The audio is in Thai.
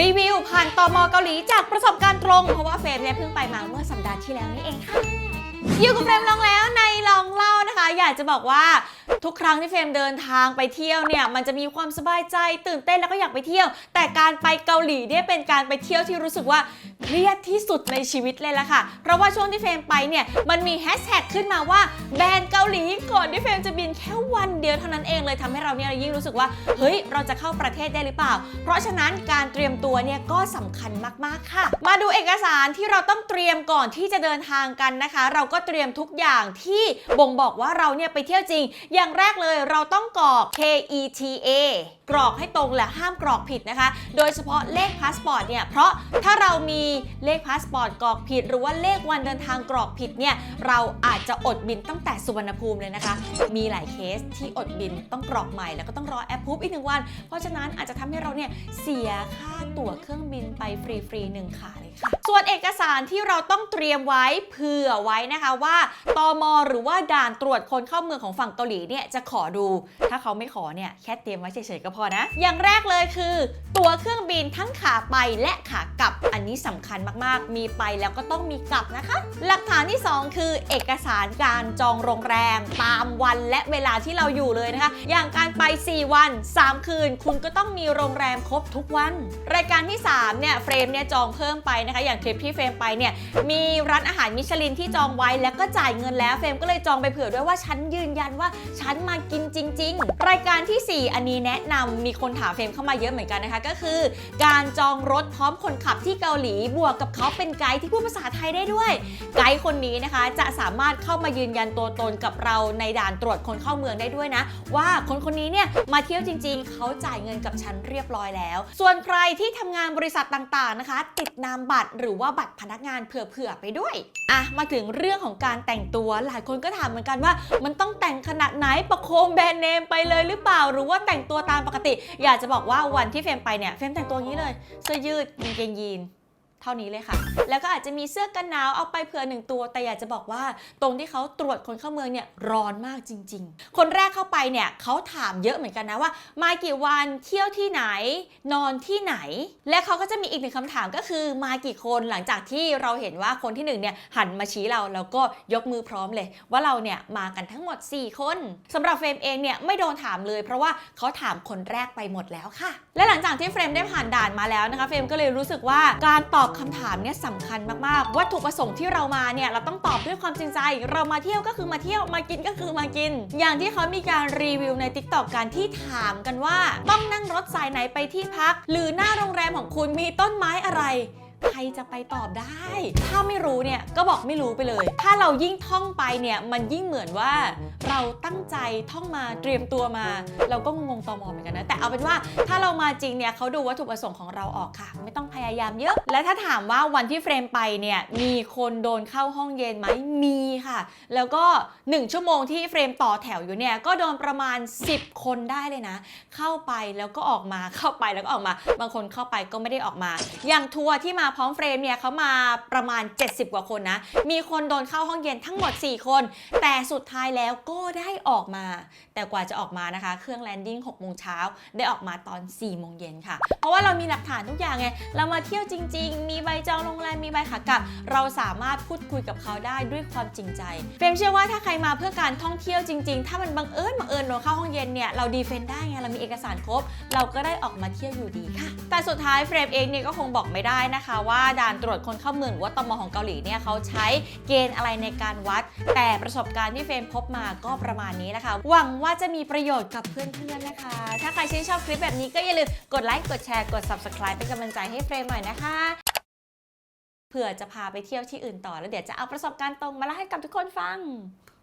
รีวิวผ่านตอมเกาหลีจากประสบการณ์ตรง เพราะว่าเฟรมเนี่ยเพิ่งไปมาเมื่อสัปดาห์ที่แล้วนี่เองค่ะ อยู่กับเฟรมลองแล้วในลองเล่านะคะ อยากจะบอกว่า ทุกครั้งที่เฟรมเดินทางไปเที่ยวเนี่ยมันจะมีความสบายใจตื่นเต้นแล้วก็อยากไปเที่ยว แต่การไปเกาหลีเนี่ยเป็นการไปเที่ยวที่รู้สึกว่าเครียดที่สุดในชีวิตเลยละค่ะ เพราะว่าช่วงที่เฟรมไปเนี่ยมันมีแฮชแท็กขึ้นมาว่าแบรนด์เกาหลีก่อนที่เฟรมจะบินแค่วันเดียวเท่านั้นเองเลยทำให้เราเนี่ยยิ่งรู้สึกว่าเฮ้ยเราจะเข้าประเทศได้หรือเปล่า เพราะฉะนั้นการเตรียมตัวเนี่ยก็สำคัญมากๆค่ะ มาดูเอกสารที่เราต้องเตรียมก่อนที่จะเดินทางกันนะคะ เราก็เตรียมทุกอย่างที่บ่งบอกว่าเราเนี่ยไปเที่ยวจริงอย่างแรกเลยเราต้องกรอก KETA กรอกให้ตรงและห้ามกรอกผิดนะคะ โดยเฉพาะเลขพาสปอร์ตเนี่ย เพราะถ้าเรามีเลขพาสปอร์ตกรอกผิด หรือว่าเลขวันเดินทางกรอกผิดเนี่ย เราอาจจะอดบินตั้งแต่สุวรรณภูมิเลยนะคะ มีหลายเคสที่อดบินต้องกรอกใหม่แล้วก็ต้องรอแอปพูฟอีกหนึ่งวัน เพราะฉะนั้นอาจจะทำให้เราเนี่ยเสียค่าตั๋วเครื่องบินไปฟรีๆหนึ่งขาเลยค่ะ ส่วนเอกสารที่เราต้องเตรียมไว้เผื่อไว้นะคะว่าตมหรือว่าด่านตรวจคนเข้าเมืองของฝั่งเกาหลีเนี่ยจะขอดู ถ้าเขาไม่ขอเนี่ยแค่เตรียมไว้เฉยๆก็พอนะ อย่างแรกเลยคือ ตั๋วเครื่องบินทั้งขาไปและขากลับ อันนี้สำคัญมากๆ มีไปแล้วก็ต้องมีกลับนะคะ หลักฐานที่ 2 คือเอกสารการจองโรงแรม ตามวันและเวลาที่เราอยู่เลยนะคะ อย่างการไป 4 วัน 3 คืน คุณก็ต้องมีโรงแรมครบทุกวัน รายการที่ 3 เนี่ยเฟรมเนี่ยจองเพิ่มไปนะคะ อย่างทริปที่เฟรมไปเนี่ยมีร้านอาหารมิชลินที่จองไว้แล้วก็จ่ายเงินแล้วเฟรมก็เลยจองไปเผื่อด้วยว่าฉันยืนยันว่าฉันมากินจริง ๆ รายการทีสี่4 อันนี้แนะนำมีคนถามเฟรมเข้ามาเยอะเหมือนกันนะคะก็คือ การจองรถพร้อมคนขับที่เกาหลีบวกกับเขาเป็นไกด์ที่พูดภาษาไทยได้ด้วย ไกด์คนนี้นะคะจะสามารถเข้ามายืนยันตัวตนกับเราในด่านตรวจคนเข้าเมืองได้ด้วยนะ ว่าคนคนนี้เนี่ยมาเที่ยวจริง ๆ เขาจ่ายเงินกับฉันเรียบร้อยแล้ว ส่วนใครที่ทำงานบริษัทต่างๆนะคะ ติดนามบัตรหรือว่าบัตรพนักงานเผื่อๆไปด้วยอะมาถึงเรื่องของการแต่งตัวหลายคนก็ถามเหมือนกันว่า มันต้องแต่งขนาดไหนประโคมแบรนด์เนมไปเลยหรือเปล่า หรือว่าแต่งตัวตามปกติ อยากจะบอกว่าวันที่เฟรมไปเนี่ยเฟรมแต่งตัวงี้เลยเสื้อยืดกางเกงยีน เท่านี้เลยค่ะ แล้วก็อาจจะมีเสื้อกันหนาวเอาไปเผื่อหนึ่งตัว แต่อยากจะบอกว่า ตรงที่เขาตรวจคนเข้าเมืองเนี่ยร้อนมากจริง ๆ คนแรกเข้าไปเนี่ยเขาถามเยอะเหมือนกันนะว่า มากี่วันเที่ยวที่ไหน นอนที่ไหน และเขาก็จะมีอีกหนึ่งคำถามก็คือมากี่คนหลังจากที่เราเห็นว่าคนที่หนึ่งเนี่ยหันมาชี้เราแล้วก็ยกมือพร้อมเลย ว่าเราเนี่ยมากันทั้งหมด 4 คนสำหรับเฟรมเองเนี่ยไม่โดนถามเลย เพราะว่าเขาถามคนแรกไปหมดแล้วค่ะ และหลังจากที่เฟรมได้ผ่านด่านมาแล้วนะคะเฟรมก็เลยรู้สึกว่าการตอบคำถามเนี่ยสำคัญมากๆ วัตถุประสงค์ที่เรามาเนี่ยเราต้องตอบด้วยความจริงใจ เรามาเที่ยวก็คือมาเที่ยวมากินก็คือมากิน อย่างที่เขามีการรีวิวใน t ิ k t o k การที่ถามกันว่า ต้องนั่งรถสายไหนไปที่พัก หรือหน้าโรงแรมของคุณมีต้นไม้อะไร ใครจะไปตอบได้ ถ้าไม่รู้เนี่ยก็บอกไม่รู้ไปเลย ถ้าเรายิ่งท่องไปเนี่ยมันยิ่งเหมือนว่า เราตั้งใจท่องมาเตรียมตัวมา เราก็งงตอมอเหมือนกันนะแต่เอาเป็นว่าถ้าเรามาจริงเนี่ยเขาดูวัตถุประสงค์ของเราออกค่ะ ไม่ต้องพยายามเยอะ และถ้าถามว่าวันที่เฟรมไปเนี่ยมีคนโดนเข้าห้องเย็นไหมมีค่ะ แล้วก็ 1 ชั่วโมงที่เฟรมต่อแถวอยู่เนี่ยก็โดนประมาณ 10 คนได้เลยนะ เข้าไปแล้วก็ออกมาเข้าไปแล้วก็ออกมา บางคนเข้าไปก็ไม่ได้ออกมา อย่างทัวร์ที่มาพร้อมเฟรมเนี่ยเขามาประมาณ 70 กว่าคนนะ มีคนโดนเข้าห้องเย็นทั้งหมด 4 คน แต่สุดท้ายแล้วก็ได้ออกมา แต่กว่าจะออกมานะคะ เครื่องแลนดิ้ง6โมงเช้าได้ออกมาตอน 4 โมงเย็นค่ะ เพราะว่าเรามีหลักฐานทุกอย่างไง เรามาเที่ยวจริง ๆ มีใบจองโรงแรม มีใบขากลับ เราสามารถพูดคุยกับเขาได้ด้วยความจริงใจ เฟรมเชื่อว่าถ้าใครมาเพื่อการท่องเที่ยวจริง ๆ ถ้ามันบังเอิญบังเอิญโดนเข้าห้องเย็นเนี่ย เราดีเฟนได้ไง เรามีเอกสารครบ เราก็ได้ออกมาเที่ยวอยู่ดีค่ะ แต่สุดท้ายเฟรมเองเนี่ยก็คงบอกไม่ได้นะคะว่าด่านตรวจคนเข้าเมืองหรือว่าตมของเกาหลีเนี่ยเขาใช้เกณฑ์อะไรในการวัด แต่ประสบการณ์ที่เฟรมพบมาก็ประมาณนี้นะคะ หวังว่าจะมีประโยชน์กับเพื่อนๆนะคะ ถ้าใครชื่นชอบคลิปแบบนี้ก็อย่าลืมกดไลค์กดแชร์กด subscribe เป็นกำลังใจให้เฟรมหน่อยนะคะเผื่อจะพาไปเที่ยวที่อื่นต่อแล้วเดี๋ยวจะเอาประสบการณ์ตรงมาเล่าให้กับทุกคนฟัง